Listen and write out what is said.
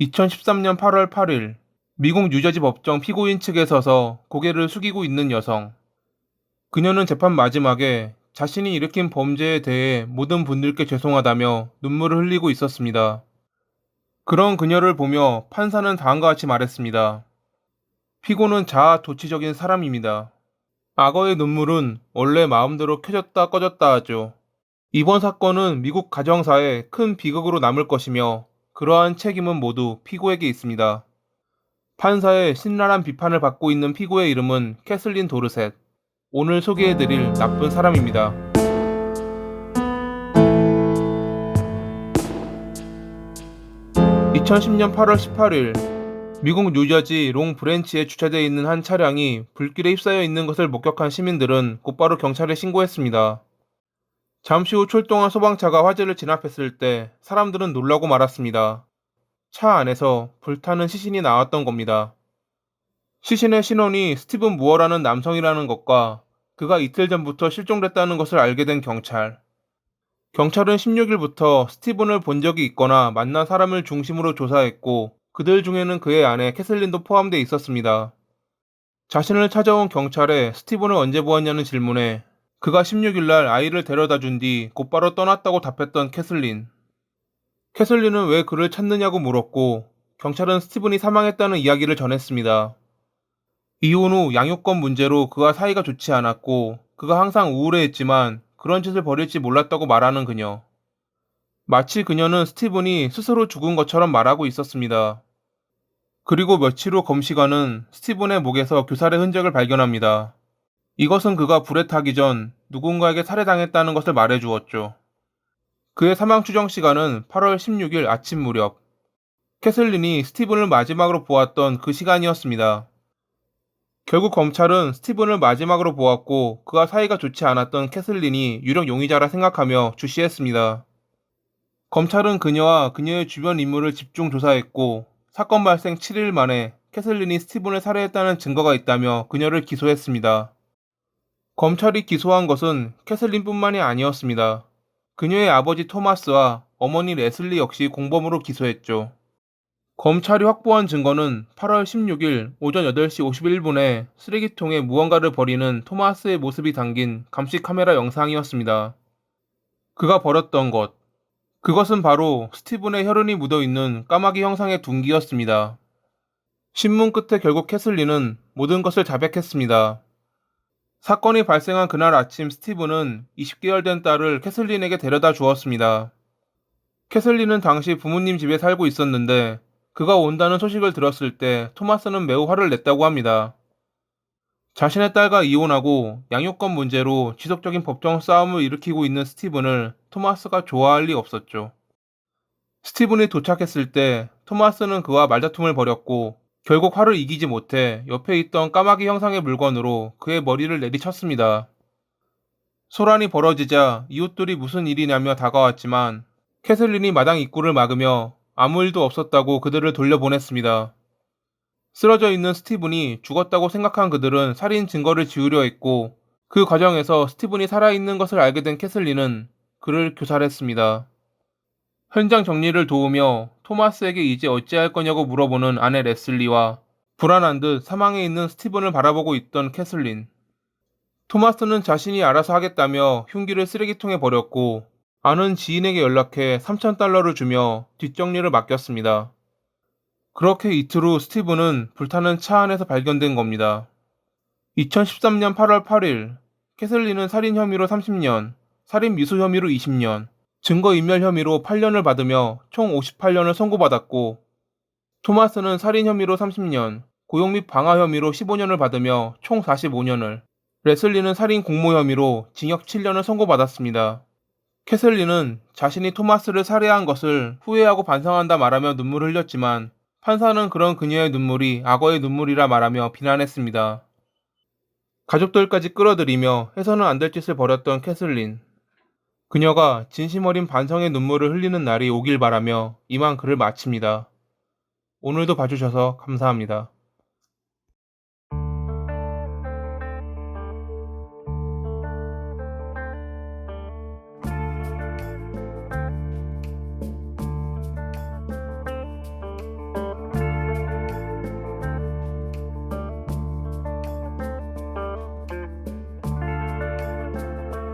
2013년 8월 8일 미국 뉴저지 법정 피고인 측에 서서 고개를 숙이고 있는 여성. 그녀는 재판 마지막에 자신이 일으킨 범죄에 대해 모든 분들께 죄송하다며 눈물을 흘리고 있었습니다. 그런 그녀를 보며 판사는 다음과 같이 말했습니다. 피고는 자아 도취적인 사람입니다. 악어의 눈물은 원래 마음대로 켜졌다 꺼졌다 하죠. 이번 사건은 미국 가정사에 큰 비극으로 남을 것이며 그러한 책임은 모두 피고에게 있습니다. 판사의 신랄한 비판을 받고 있는 피고의 이름은 캐슬린 도르셋. 오늘 소개해드릴 나쁜 사람입니다. (2010년 8월 18일) 미국 뉴저지 롱 브랜치에 주차되어 있는 한 차량이 불길에 휩싸여 있는 것을 목격한 시민들은 곧바로 경찰에 신고했습니다. 잠시 후 출동한 소방차가 화재를 진압했을 때 사람들은 놀라고 말았습니다. 차 안에서 불타는 시신이 나왔던 겁니다. 시신의 신원이 스티븐 무어라는 남성이라는 것과 그가 이틀 전부터 실종됐다는 것을 알게 된 경찰. 경찰은 16일부터 스티븐을 본 적이 있거나 만난 사람을 중심으로 조사했고 그들 중에는 그의 아내 캐슬린도 포함돼 있었습니다. 자신을 찾아온 경찰에 스티븐을 언제 보았냐는 질문에 그가 16일날 아이를 데려다 준 뒤 곧바로 떠났다고 답했던 캐슬린. 캐슬린은 왜 그를 찾느냐고 물었고 경찰은 스티븐이 사망했다는 이야기를 전했습니다. 이혼 후 양육권 문제로 그와 사이가 좋지 않았고 그가 항상 우울해했지만 그런 짓을 벌일지 몰랐다고 말하는 그녀. 마치 그녀는 스티븐이 스스로 죽은 것처럼 말하고 있었습니다. 그리고 며칠 후 검시관은 스티븐의 목에서 교살의 흔적을 발견합니다. 이것은 그가 불에 타기 전 누군가에게 살해당했다는 것을 말해 주었죠. 그의 사망 추정 시간은 8월 16일 아침 무렵. 캐슬린이 스티븐을 마지막으로 보았던 그 시간이었습니다. 결국 검찰은 스티븐을 마지막으로 보았고 그가 사이가 좋지 않았던 캐슬린이 유력 용의자라 생각하며 주시했습니다. 검찰은 그녀와 그녀의 주변 인물을 집중 조사했고 사건 발생 7일 만에 캐슬린이 스티븐을 살해했다는 증거가 있다며 그녀를 기소했습니다. 검찰이 기소한 것은 캐슬린뿐만이 아니었습니다. 그녀의 아버지 토마스와 어머니 레슬리 역시 공범으로 기소했죠. 검찰이 확보한 증거는 8월 16일 오전 8시 51분에 쓰레기통에 무언가를 버리는 토마스의 모습이 담긴 감시 카메라 영상이었습니다. 그가 버렸던 것, 그것은 바로 스티븐의 혈흔이 묻어 있는 까마귀 형상의 둔기였습니다. 신문 끝에 결국 캐슬리는 모든 것을 자백했습니다. 사건이 발생한 그날 아침 스티븐은 20개월 된 딸을 캐슬린에게 데려다 주었습니다. 캐슬린은 당시 부모님 집에 살고 있었는데 그가 온다는 소식을 들었을 때 토마스는 매우 화를 냈다고 합니다. 자신의 딸과 이혼하고 양육권 문제로 지속적인 법정 싸움을 일으키고 있는 스티븐을 토마스가 좋아할 리 없었죠. 스티븐이 도착했을 때 토마스는 그와 말다툼을 벌였고 결국 화를 이기지 못해 옆에 있던 까마귀 형상의 물건으로 그의 머리를 내리쳤습니다. 소란이 벌어지자 이웃들이 무슨 일이냐며 다가왔지만 캐슬린이 마당 입구를 막으며 아무 일도 없었다고 그들을 돌려보냈습니다. 쓰러져 있는 스티븐이 죽었다고 생각한 그들은 살인 증거를 지우려 했고 그 과정에서 스티븐이 살아있는 것을 알게 된 캐슬린은 그를 교살했습니다. 현장 정리를 도우며 토마스에게 이제 어찌할 거냐고 물어보는 아내 레슬리와 불안한 듯 사망해 있는 스티븐을 바라보고 있던 캐슬린. 토마스는 자신이 알아서 하겠다며 흉기를 쓰레기통에 버렸고 아는 지인에게 연락해 3,000달러를 주며 뒷정리를 맡겼습니다. 그렇게 이틀 후 스티븐은 불타는 차 안에서 발견된 겁니다. 2013년 8월 8일 캐슬린은 살인 혐의로 30년, 살인 미수 혐의로 20년, 증거인멸 혐의로 8년을 받으며 총 58년을 선고받았고 토마스는 살인 혐의로 30년, 고용 및 방화 혐의로 15년을 받으며 총 45년을, 레슬리는 살인 공모 혐의로 징역 7년을 선고받았습니다. 캐슬리는 자신이 토마스를 살해한 것을 후회하고 반성한다 말하며 눈물을 흘렸지만 판사는 그런 그녀의 눈물이 악어의 눈물이라 말하며 비난했습니다. 가족들까지 끌어들이며 해서는 안 될 짓을 벌였던 캐슬린. 그녀가 진심 어린 반성의 눈물을 흘리는 날이 오길 바라며 이만 글을 마칩니다. 오늘도 봐주셔서 감사합니다.